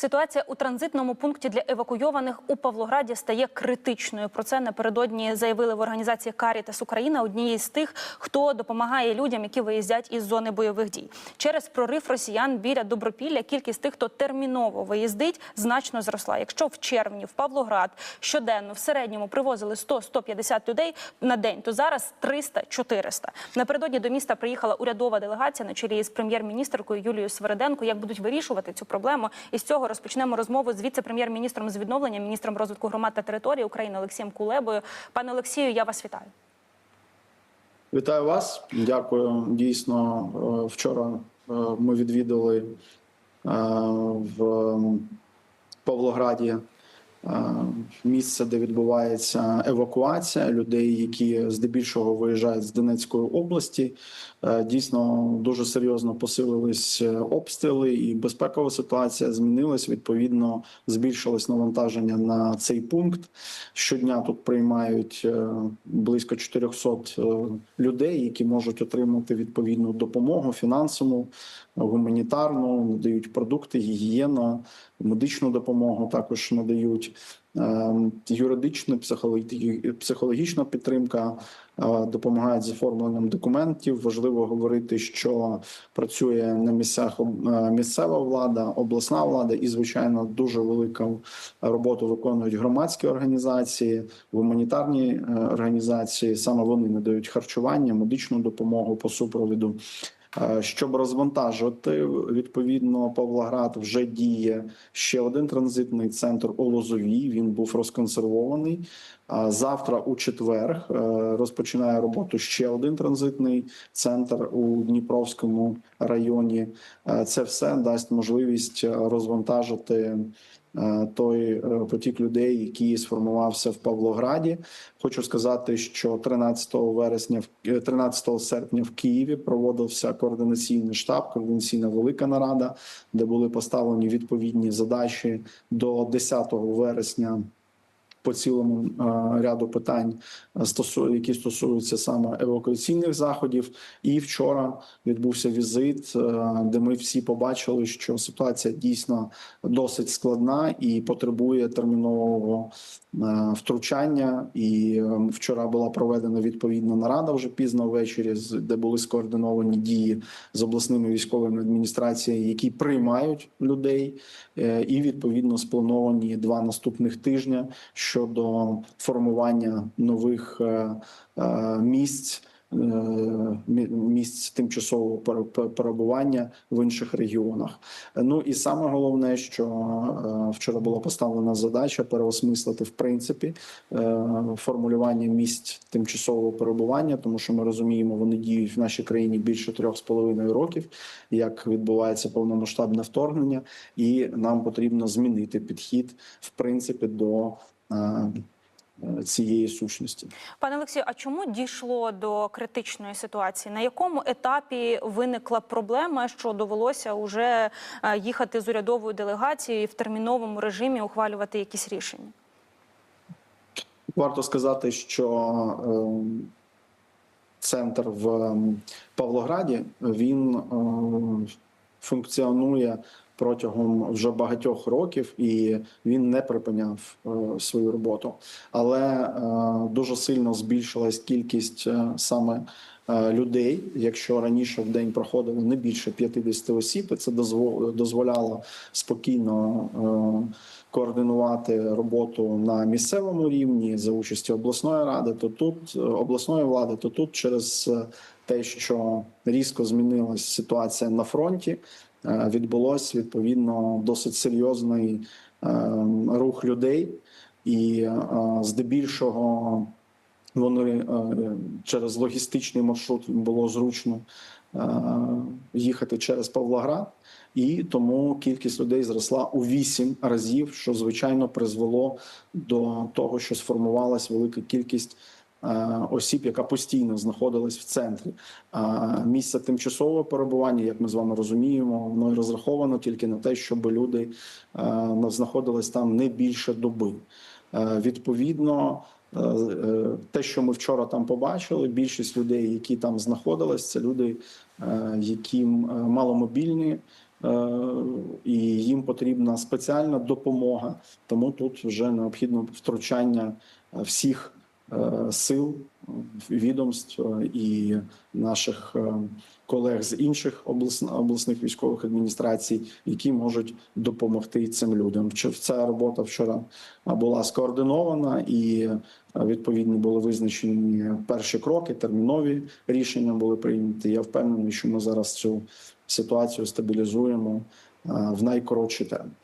Ситуація у транзитному пункті для евакуйованих у Павлограді стає критичною. Про це напередодні заявили в організації Карітас Україна однієї з тих, хто допомагає людям, які виїздять із зони бойових дій. Через прорив росіян біля Добропілля кількість тих, хто терміново виїздить, значно зросла. Якщо в червні в Павлоград щоденно в середньому привозили 100-150 людей на день, то зараз 300-400. Напередодні до міста приїхала урядова делегація на чолі з прем'єр-міністркою Юлією Свереденко. Як будуть вирішувати цю проблему? І з цього розпочнемо розмову з віце-прем'єр-міністром з відновлення, міністром розвитку громад та території України Олексієм Кулебою. Пане Олексію, я вас вітаю. Вітаю вас. Дякую. Дійсно, е, вчора е, ми відвідали е, в Павлограді місце, де відбувається евакуація людей, які здебільшого виїжджають з Донецької області. Е, Дійсно, дуже серйозно посилились е, обстріли, і безпекова ситуація змінилась. Відповідно, збільшилось навантаження на цей пункт. Щодня тут приймають е, близько 400 е, людей, які можуть отримати відповідну допомогу фінансову, гуманітарну, надають продукти, гігієну, медичну допомогу. Також надають е, юридичну, психологі- психологічна підтримка, е, допомагають з оформленням документів. Важливо говорити, що працює на місцях е, місцева влада, обласна влада, і звичайно дуже велику роботу виконують громадські організації, гуманітарні е, організації. Саме вони надають харчування, медичну допомогу по супровіду. Е, Щоб розвантажити, відповідно, Павлоград вже діє ще один транзитний центр у Лозовій. Він був розконсервований. А Завтра, у четвер, е, розпочинає роботу ще один транзитний центр у Дніпровському районі. Е, Це все дасть можливість е, розвантажити е, той е, потік людей, який сформувався в Павлограді. Хочу сказати, що 13 вересня, в- е, 13 серпня в Києві проводився координаційний штаб, координаційна велика нарада, де були поставлені відповідні задачі до 10 вересня. По цілому е, ряду питань, е, які стосуються саме евакуаційних заходів. І вчора відбувся візит, е, де ми всі побачили, що ситуація дійсно досить складна і потребує термінового втручання. І вчора була проведена відповідна нарада вже пізно ввечері, де були скоординовані дії з обласними військовими адміністраціями, які приймають людей, і відповідно сплановані два наступних тижня щодо формування нових е, е, місць. е, Місць тимчасового пере- перебування в інших регіонах. Ну і саме головне, що вчора була поставлена задача переосмислити в принципі формулювання місць тимчасового перебування, тому що ми розуміємо, вони діють в нашій країні більше трьох з половиною років, як відбувається повномасштабне вторгнення, і нам потрібно змінити підхід в принципі до цієї сущності. Пане Олексію, а чому дійшло до критичної ситуації? На якому етапі виникла проблема, що довелося вже е, їхати з урядовою делегацією і в терміновому режимі ухвалювати якісь рішення? Варто сказати, що е, центр в Павлограді він е, функціонує протягом вже багатьох років, і він не припиняв е, свою роботу. Але е, дуже сильно збільшилась кількість е, саме. Людей, якщо раніше в день проходило не більше 50 осіб, і це дозво- дозволяло спокійно координувати роботу на місцевому рівні за участі обласної ради, то тут обласної влади, то тут через те, що різко змінилась ситуація на фронті, відбулось відповідно досить серйозний е, рух людей, і е, здебільшого вони е, через логістичний маршрут було зручно е, їхати через Павлоград, і тому кількість людей зросла у вісім разів, що звичайно призвело до того, що сформувалась велика кількість. Е, Осіб, яка постійно знаходилась в центрі А місце тимчасового перебування, як ми з вами розуміємо, воно розраховано тільки на те, щоб люди е, знаходились там не більше доби. Е, Відповідно, е, е, те, що ми вчора там побачили, більшість людей, які там знаходились, це люди, е, які е, маломобільні, е, і їм потрібна спеціальна допомога. Тому тут вже необхідно втручання е, всіх е, сил, е, відомств е, і наших е, колег з інших обласн- обласних військових адміністрацій, які можуть допомогти цим людям. Вч- Ця робота вчора була скоординована і відповідно були визначені перші кроки, термінові рішення були прийняті. Я впевнений, що ми зараз цю ситуацію стабілізуємо в найкоротші терміни.